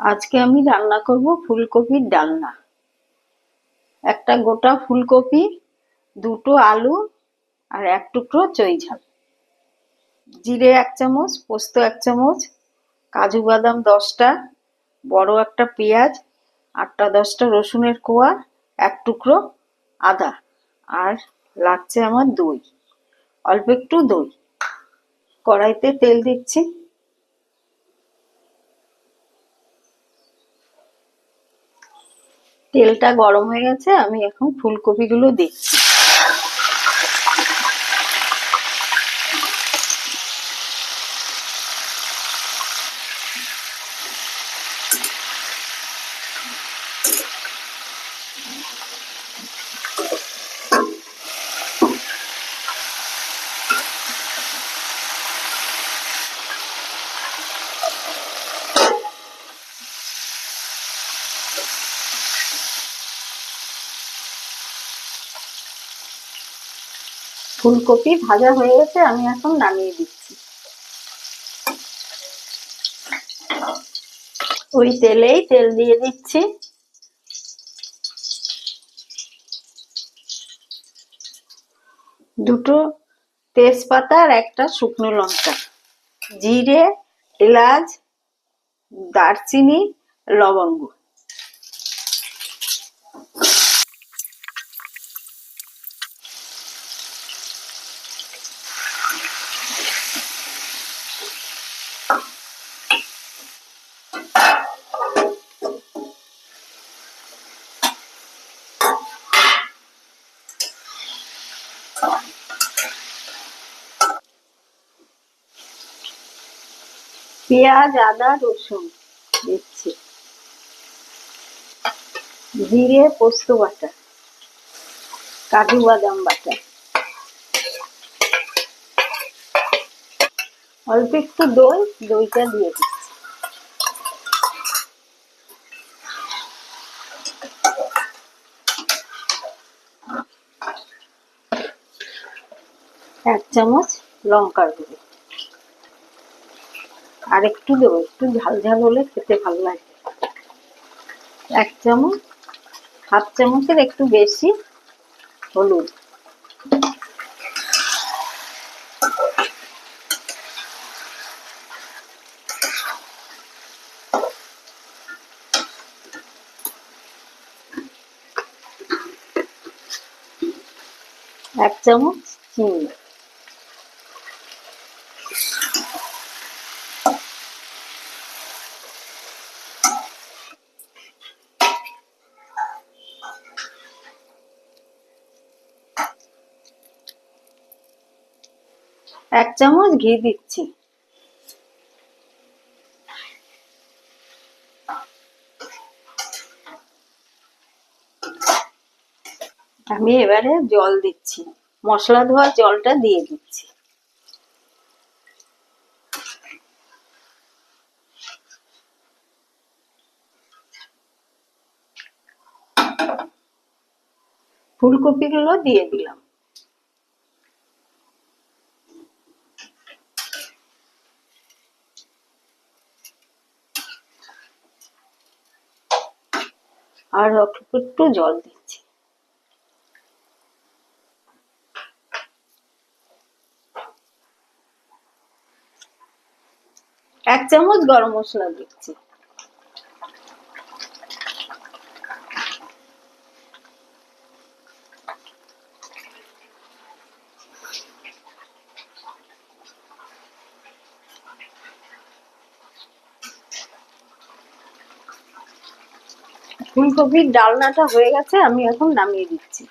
আজকে আমি রান্না করব ফুলকপির ডালনা। একটা গোটা ফুলকপি, দুটো আলু আর এক টুকরো চই ঝাল। জিরে এক চামচ, পোস্ত এক চামচ, কাজু বাদাম দশটা, বড় একটা পেঁয়াজ, আটটা দশটা রসুনের কোয়া, এক টুকরো আদা আর লাগছে আমার দই। অল্প একটু দই। কড়াইতে তেল দিচ্ছি। তেলটা গরম হয়ে গেছে আমি এখন ফুলকপিগুলো দিচ্ছি। ফুলকপি ভাজা হয়ে গেছে, আমি এখন নামিয়ে দিচ্ছি। ওই তেলেই তেল দিয়ে দিচ্ছি। দুটো তেজপাতা আর একটা শুকনো লঙ্কা। জিরে, এলাচ, দারচিনি, লবঙ্গ। পেঁয়াজ, আদা, রসুন দিচ্ছি। জিরে, পোস্ত বাটা, কাজু বাদাম বাটা। অল্প একটু দই, দইটা দিয়ে দিচ্ছি। এক চামচ লঙ্কার গুঁড়ো। আর একটু দেবো, একটু ঝাল ঝাল হলে খেতে ভালো লাগে। এক চামচ, হাফ চামচের একটু বেশি হলুদ। এক চামচ চিনি। এক চামচ ঘি দিচ্ছি। আমি এবারে জল দিচ্ছি। মশলা ধোয়ার জলটা দিয়ে দিচ্ছি। ফুলকপিগুলো দিয়ে দিলাম। আর অল্প একটু জল দিচ্ছি। এক চামচ গরম মশলা দিচ্ছি। ফুলকপির ডালনাটা হয়ে গেছে আমি এখন নামিয়ে দিচ্ছি।